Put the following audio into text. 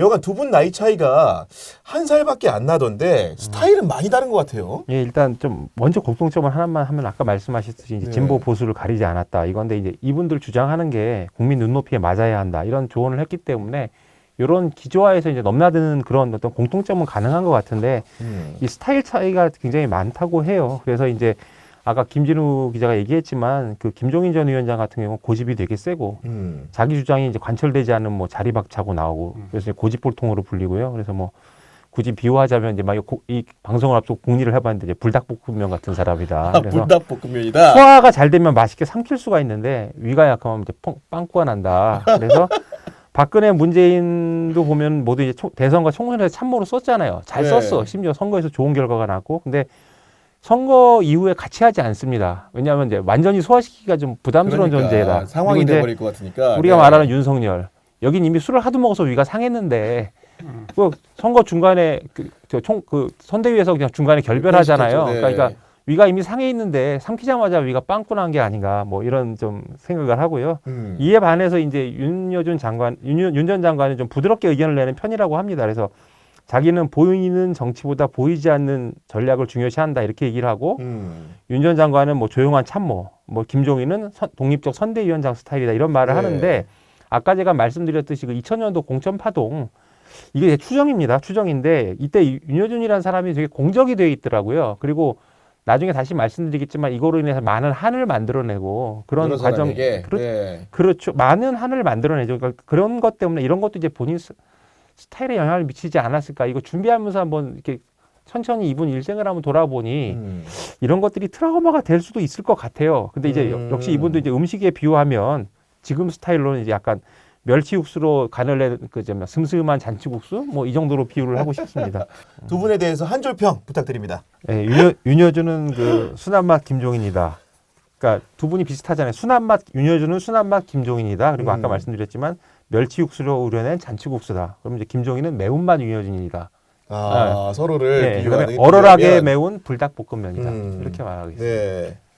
여간 두 분 나이 차이가 한 살밖에 안 나던데 스타일은 많이 다른 것 같아요. 예, 일단 좀 먼저 공통점을 하나만 하면 아까 말씀하셨듯이 이제 네. 진보 보수를 가리지 않았다. 이건데 이제 이분들 주장하는 게 국민 눈높이에 맞아야 한다. 이런 조언을 했기 때문에 이런 기조화에서 이제 넘나드는 그런 어떤 공통점은 가능한 것 같은데 음. 이 스타일 차이가 굉장히 많다고 해요. 그래서 이제 아까 김진우 기자가 얘기했지만 그 김종인 전 위원장 같은 경우 고집이 되게 세고 음. 자기 주장이 이제 관철되지 않은 뭐 자리박차고 나오고 그래서 이제 고집볼통으로 불리고요. 그래서 뭐 굳이 비유하자면 이제 막이 방송을 앞두고 궁리를 해봤는데 이제 불닭볶음면 같은 사람이다. 아, 그래서 불닭볶음면이다. 소화가 잘 되면 맛있게 삼킬 수가 있는데 위가 약하면 이제 펑, 빵꾸가 난다. 그래서 박근혜 문재인도 보면 모두 이제 총- 대선과 총선에서 참모로 썼잖아요. 잘 네. 썼어. 심지어 선거에서 좋은 결과가 났고. 근데 선거 이후에 같이 하지 않습니다. 왜냐하면 이제 완전히 소화시키기가 좀 부담스러운 그러니까 존재다. 상황이 돼버릴 것 같으니까. 우리가 네. 말하는 윤석열. 여긴 이미 술을 하도 먹어서 위가 상했는데 그 선거 중간에 그총그 선대위에서 그냥 중간에 결별하잖아요. 네. 그러니까 위가 이미 상해 있는데 삼키자마자 위가 빵꾸 난 게 아닌가 뭐 이런 좀 생각을 하고요. 음. 이에 반해서 이제 윤여준 장관, 윤 전 장관은 좀 부드럽게 의견을 내는 편이라고 합니다. 그래서 자기는 보이는 정치보다 보이지 않는 전략을 중요시한다 이렇게 얘기를 하고 음. 윤전 장관은 뭐 조용한 참모, 뭐 김종인은 선- 독립적 선대위원장 스타일이다 이런 말을 네. 하는데 아까 제가 말씀드렸듯이 그 2000년도 공천 파동 이게 추정입니다. 추정인데 이때 이- 윤여준이라는 사람이 되게 공적이 돼 있더라고요. 그리고 나중에 다시 말씀드리겠지만 이거로 인해서 많은 한을 만들어내고 그런 과정. 그렇, 네. 그렇죠. 많은 한을 만들어내죠. 그러니까 그런 것 때문에 이런 것도 이제 본인 스- 스타일에 영향을 미치지 않았을까. 이거 준비하면서 한번 이렇게 천천히 이분 일생을 한번 돌아보니 음. 이런 것들이 트라우마가 될 수도 있을 것 같아요. 근데 이제 음. 역시 이분도 이제 음식에 비유하면 지금 스타일로는 이제 약간 멸치육수로 간을 내그 슴슴한 잔치국수 뭐 이 정도로 비유를 하고 싶습니다. 두 분에 대해서 한 줄평 부탁드립니다. 네, 윤여, 윤여준은 그 순한 맛 김종인이다. 그러니까 두 분이 비슷하잖아요. 순한 맛 윤여준은 순한 맛 김종인이다. 그리고 아까 음. 말씀드렸지만 멸치 육수로 우려낸 잔치국수다. 그럼 이제 김종인은 매운맛 윤여준이다. 아, 서로를 네, 그다음에 얼얼하게 매운 불닭볶음면이다. 음. 이렇게 말하겠습니다. 네.